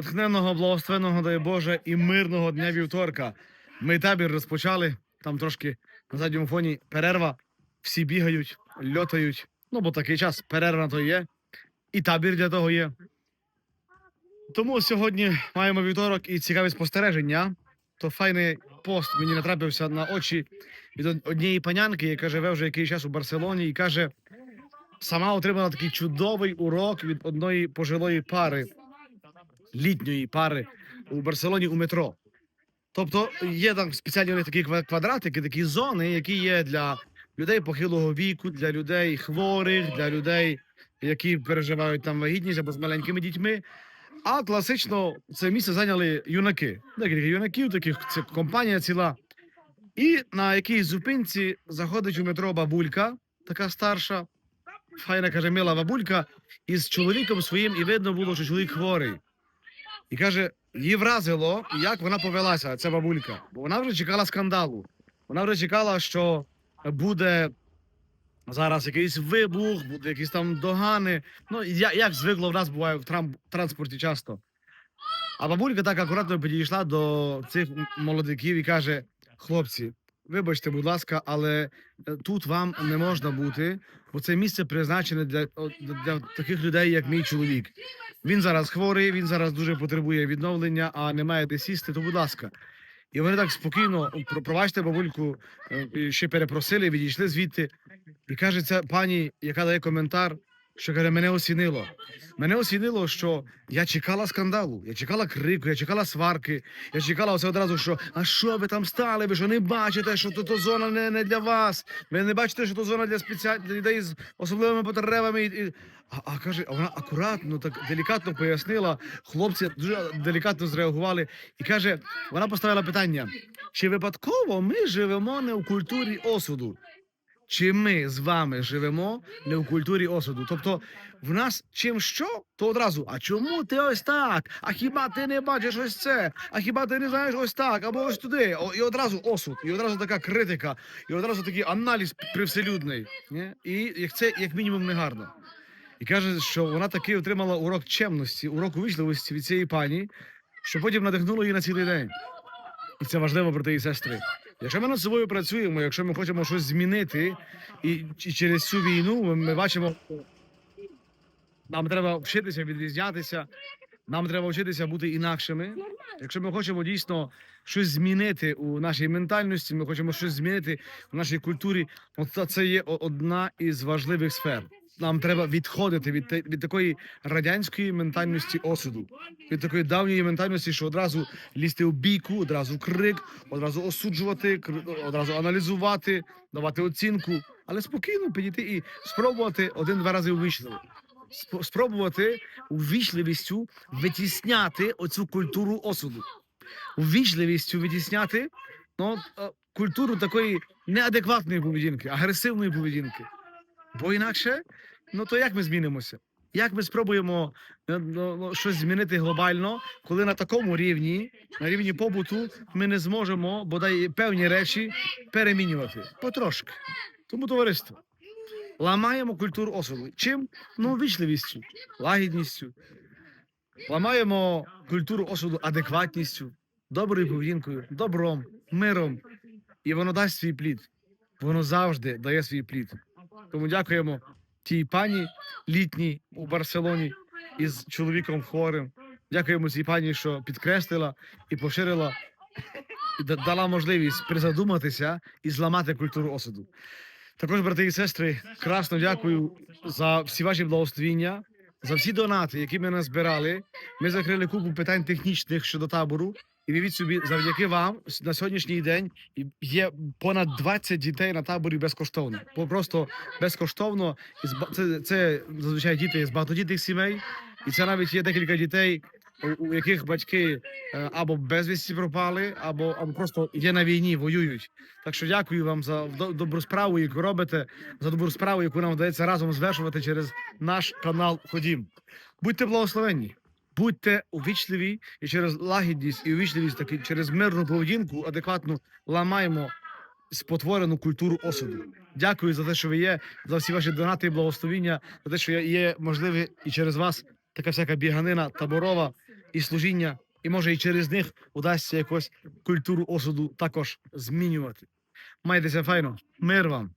натхненного, благословенного, дай Боже, і мирного дня вівторка. Ми табір розпочали. Там трошки на задньому фоні перерва. Всі бігають, льотають. Ну, бо такий час перерва то є. І табір для того є. Тому сьогодні маємо вівторок і цікаві спостереження. То файний пост мені натрапився на очі від однієї панянки, яка живе вже якийсь час у Барселоні, і каже, сама отримала такий чудовий урок від одної пожилої пари, літньої пари у Барселоні у метро. Тобто є там спеціальні такі квадратики, такі зони, які є для людей похилого віку, для людей хворих, для людей, які переживають там вагітність або з маленькими дітьми. А класично це місце зайняли юнаки. Декілька юнаків, таких це компанія ціла. І на якійсь зупинці заходить у метро бабулька, така старша, файна каже, мила бабулька, із чоловіком своїм, і видно було, що чоловік хворий. І каже, її вразило, як вона повелася, ця бабулька. Бо вона вже чекала скандалу. Вона вже чекала, що буде зараз якийсь вибух, буде якісь там догани. Ну, я- як звикло в нас буває в трам- транспорті часто. А бабулька так акуратно підійшла до цих молодиків і каже: хлопці, вибачте, будь ласка, але е, тут вам не можна бути, бо це місце призначене для, для, таких людей, як мій чоловік. Він зараз хворий, він зараз дуже потребує відновлення, а не має де сісти, то будь ласка. І вони так спокійно «Про- пробачте бабульку, е, ще перепросили, відійшли звідти. І каже ця пані, яка дає коментар, що каже, мене осінило. Мене осінило, що я чекала скандалу, я чекала крику, я чекала сварки, я чекала оце одразу, що а що ви там стали? Ви що не бачите, що то, то зона не, не для вас? Ви не бачите, що то зона для спеціаль... для людей з особливими потребами. І. А, а каже, а вона акуратно, так делікатно пояснила. Хлопці дуже делікатно зреагували. І каже, вона поставила питання: чи випадково ми живемо не у культурі осуду? Чи ми з вами живемо не у культурі осуду? Тобто в нас чим що, то одразу. А чому ти ось так? А хіба ти не бачиш ось це? А хіба ти не знаєш ось так? Або ось туди? І одразу осуд, і одразу така критика, і одразу такий аналіз привселюдний. І як це як мінімум не гарно. І каже, що вона таки отримала урок чемності, урок увічливості від цієї пані, що потім надихнуло її на цілий день. І це важливо, брати і сестри. Якщо ми над собою працюємо, якщо ми хочемо щось змінити, і, і через цю війну ми, ми бачимо, нам треба вчитися відрізнятися, нам треба вчитися бути інакшими. Якщо ми хочемо дійсно щось змінити у нашій ментальності, ми хочемо щось змінити в нашій культурі, от це є одна із важливих сфер. Нам треба відходити від, від такої радянської ментальності осуду, від такої давньої ментальності, що одразу лізти у бійку, одразу крик, одразу осуджувати, одразу аналізувати, давати оцінку, але спокійно підійти і спробувати один-два рази увічливо. Спробувати увічливістю витісняти оцю культуру осуду, увічливістю витісняти ну, е, культуру такої неадекватної поведінки, агресивної поведінки. Бо інакше, ну то як ми змінимося? Як ми спробуємо е, ну, ну, щось змінити глобально, коли на такому рівні, на рівні побуту, ми не зможемо бодай певні речі перемінювати потрошки. Тому товариство. Ламаємо культуру осуду. Чим? Ну, вічливістю, лагідністю. Ламаємо культуру осуду адекватністю, доброю поведінкою, добром, миром. І воно дасть свій плід. Воно завжди дає свій плід. Тому дякуємо тій пані літній у Барселоні із чоловіком хворим. Дякуємо цій пані, що підкреслила і поширила і дала можливість призадуматися і зламати культуру осуду. Також, брати і сестри, красно дякую за всі ваші благословіння, за всі донати, які ми назбирали. Ми закрили купу питань технічних щодо табору. І вівіть собі, завдяки вам на сьогоднішній день є понад 20 дітей на таборі безкоштовно. Просто безкоштовно. Це, це зазвичай діти з багатодітних сімей, і це навіть є декілька дітей, у, у яких батьки е, або безвісті пропали, або, або просто є на війні, воюють. Так що дякую вам за добру справу, яку робите, за добру справу, яку нам вдається разом звершувати через наш канал Ходім. Будьте благословенні. Будьте увічливі і через лагідність і увічливість, таки через мирну поведінку адекватно ламаємо спотворену культуру осуду. Дякую за те, що ви є, за всі ваші донати і благословіння, за те, що є- можливі і через вас така всяка біганина таборова і служіння, і може і через них удасться якось культуру осуду також змінювати. Майтеся файно, мир вам!